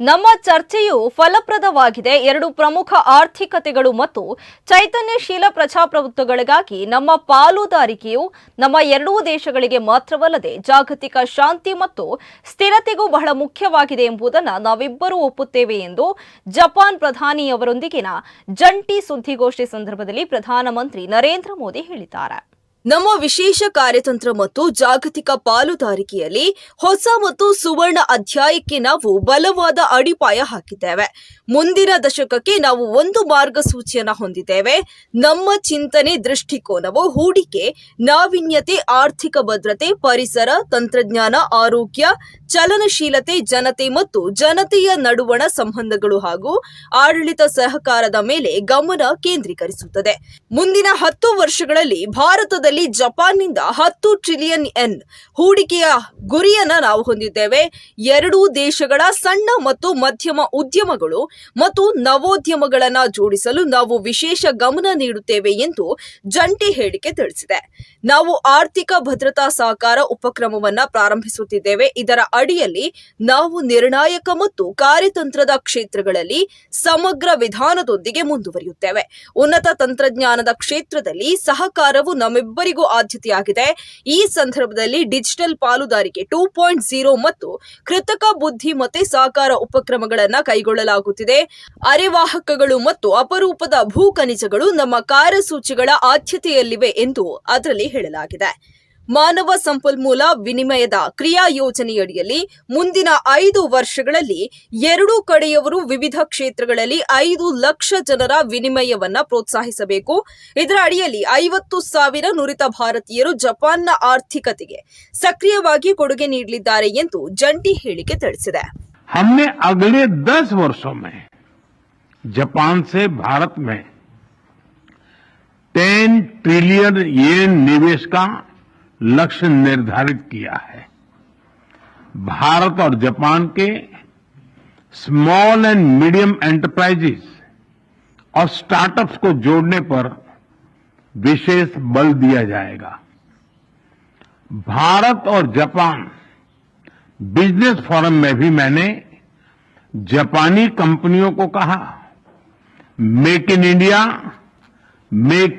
ನಮ್ಮ ಚರ್ಚೆಯು ಫಲಪ್ರದವಾಗಿದೆ. ಎರಡು ಪ್ರಮುಖ ಆರ್ಥಿಕತೆಗಳು ಮತ್ತು ಚೈತನ್ಯಶೀಲ ಪ್ರಜಾಪ್ರಭುತ್ವಗಳಿಗಾಗಿ ನಮ್ಮ ಪಾಲುದಾರಿಕೆಯು ನಮ್ಮ ಎರಡೂ ದೇಶಗಳಿಗೆ ಮಾತ್ರವಲ್ಲದೆ ಜಾಗತಿಕ ಶಾಂತಿ ಮತ್ತು ಸ್ಥಿರತೆಗೂ ಬಹಳ ಮುಖ್ಯವಾಗಿದೆ ಎಂಬುದನ್ನು ನಾವಿಬ್ಬರೂ ಒಪ್ಪುತ್ತೇವೆ ಎಂದು ಜಪಾನ್ ಪ್ರಧಾನಿಯವರೊಂದಿಗಿನ ಜಂಟಿ ಸುದ್ದಿಗೋಷ್ಠಿ ಸಂದರ್ಭದಲ್ಲಿ ಪ್ರಧಾನಮಂತ್ರಿ ನರೇಂದ್ರ ಮೋದಿ ಹೇಳಿದ್ದಾರೆ. ನಮ್ಮ ವಿಶೇಷ ಕಾರ್ಯತಂತ್ರ ಮತ್ತು ಜಾಗತಿಕ ಪಾಲುದಾರಿಕೆಯಲ್ಲಿ ಹೊಸ ಮತ್ತು ಸುವರ್ಣ ಅಧ್ಯಾಯಕ್ಕೆ ನಾವು ಬಲವಾದ ಅಡಿಪಾಯ ಹಾಕಿದ್ದೇವೆ. ಮುಂದಿನ ದಶಕಕ್ಕೆ ನಾವು ಒಂದು ಮಾರ್ಗಸೂಚಿಯನ್ನು ಹೊಂದಿದ್ದೇವೆ. ನಮ್ಮ ಚಿಂತನೆ ದೃಷ್ಟಿಕೋನವು ಹೂಡಿಕೆ, ನಾವೀನ್ಯತೆ, ಆರ್ಥಿಕ ಭದ್ರತೆ, ಪರಿಸರ, ತಂತ್ರಜ್ಞಾನ, ಆರೋಗ್ಯ, ಚಲನಶೀಲತೆ, ಜನತೆ ಮತ್ತು ಜನತೆಯ ನಡುವಣ ಸಂಬಂಧಗಳು ಹಾಗೂ ಆಡಳಿತ ಸಹಕಾರದ ಮೇಲೆ ಗಮನ ಕೇಂದ್ರೀಕರಿಸುತ್ತದೆ. ಮುಂದಿನ ಹತ್ತು ವರ್ಷಗಳಲ್ಲಿ ಭಾರತದಲ್ಲಿ ಜಪಾನ್ನಿಂದ ಹತ್ತು ಟ್ರಿಲಿಯನ್ ಎನ್ ಹೂಡಿಕೆಯ ಗುರಿಯನ್ನು ನಾವು ಹೊಂದಿದ್ದೇವೆ. ಎರಡೂ ದೇಶಗಳ ಸಣ್ಣ ಮತ್ತು ಮಧ್ಯಮ ಉದ್ಯಮಗಳು ಮತ್ತು ನವೋದ್ಯಮಗಳನ್ನು ಜೋಡಿಸಲು ನಾವು ವಿಶೇಷ ಗಮನ ನೀಡುತ್ತೇವೆ ಎಂದು ಜಂಟಿ ಹೇಳಿಕೆ ತಿಳಿಸಿದೆ. ನಾವು ಆರ್ಥಿಕ ಭದ್ರತಾ ಸಹಕಾರ ಉಪಕ್ರಮವನ್ನ ಪ್ರಾರಂಭಿಸುತ್ತಿದ್ದೇವೆ. ಇದರ ಅಡಿಯಲ್ಲಿ ನಾವು ನಿರ್ಣಾಯಕ ಮತ್ತು ಕಾರ್ಯತಂತ್ರದ ಕ್ಷೇತ್ರಗಳಲ್ಲಿ ಸಮಗ್ರ ವಿಧಾನದೊಂದಿಗೆ ಮುಂದುವರಿಯುತ್ತೇವೆ. ಉನ್ನತ ತಂತ್ರಜ್ಞಾನದ ಕ್ಷೇತ್ರದಲ್ಲಿ ಸಹಕಾರವು ನಮ್ಮಿಬ್ಬರಿಗೂ ಆದ್ಯತೆಯಾಗಿದೆ. ಈ ಸಂದರ್ಭದಲ್ಲಿ ಡಿಜಿಟಲ್ ಪಾಲುದಾರಿಕೆ ಟೂ ಪಾಯಿಂಟ್ ಜೀರೋ ಮತ್ತು ಕೃತಕ ಬುದ್ಧಿಮತ್ತೆ ಸಹಕಾರ ಉಪಕ್ರಮಗಳನ್ನು ಕೈಗೊಳ್ಳಲಾಗುತ್ತಿದೆ. ಅರೆವಾಹಕಗಳು ಮತ್ತು ಅಪರೂಪದ ಭೂ ಖನಿಜಗಳು ನಮ್ಮ ಕಾರ್ಯಸೂಚಿಗಳ ಆದ್ಯತೆಯಲ್ಲಿವೆ ಎಂದು ಅದರಲ್ಲಿ ಹೇಳಲಾಗಿದೆ. ಮಾನವ ಸಂಪನ್ಮೂಲ ವಿನಿಮಯದ ಕ್ರಿಯಾ ಯೋಜನೆಯಡಿಯಲ್ಲಿ ಮುಂದಿನ ಐದು ವರ್ಷಗಳಲ್ಲಿ ಎರಡೂ ಕಡೆಯವರು ವಿವಿಧ ಕ್ಷೇತ್ರಗಳಲ್ಲಿ ಐದು ಲಕ್ಷ ಜನರ ವಿನಿಮಯವನ್ನ ಪ್ರೋತ್ಸಾಹಿಸಬೇಕು ಇದರ ಅಡಿಯಲ್ಲಿ ಐವತ್ತು ಸಾವಿರ ನುರಿತ ಭಾರತೀಯರು ಜಪಾನ್ನ ಆರ್ಥಿಕತೆಗೆ ಸಕ್ರಿಯವಾಗಿ ಕೊಡುಗೆ ನೀಡಲಿದ್ದಾರೆ ಎಂದು ಜಂಟಿ ಹೇಳಿಕೆ ತಿಳಿಸಿದೆ हमने अगले दस वर्षों में जापान से भारत में 10 ट्रिलियन येन निवेश का लक्ष्य निर्धारित किया है। भारत और जापान के स्मॉल एंड मीडियम एंटरप्राइजेस और स्टार्टअप्स को जोड़ने पर विशेष बल दिया जाएगा। भारत और जापान बिज़नेस फोरम में भी मैंने जापानी कंपनियों को कहा, मेक इन इंडिया, मेक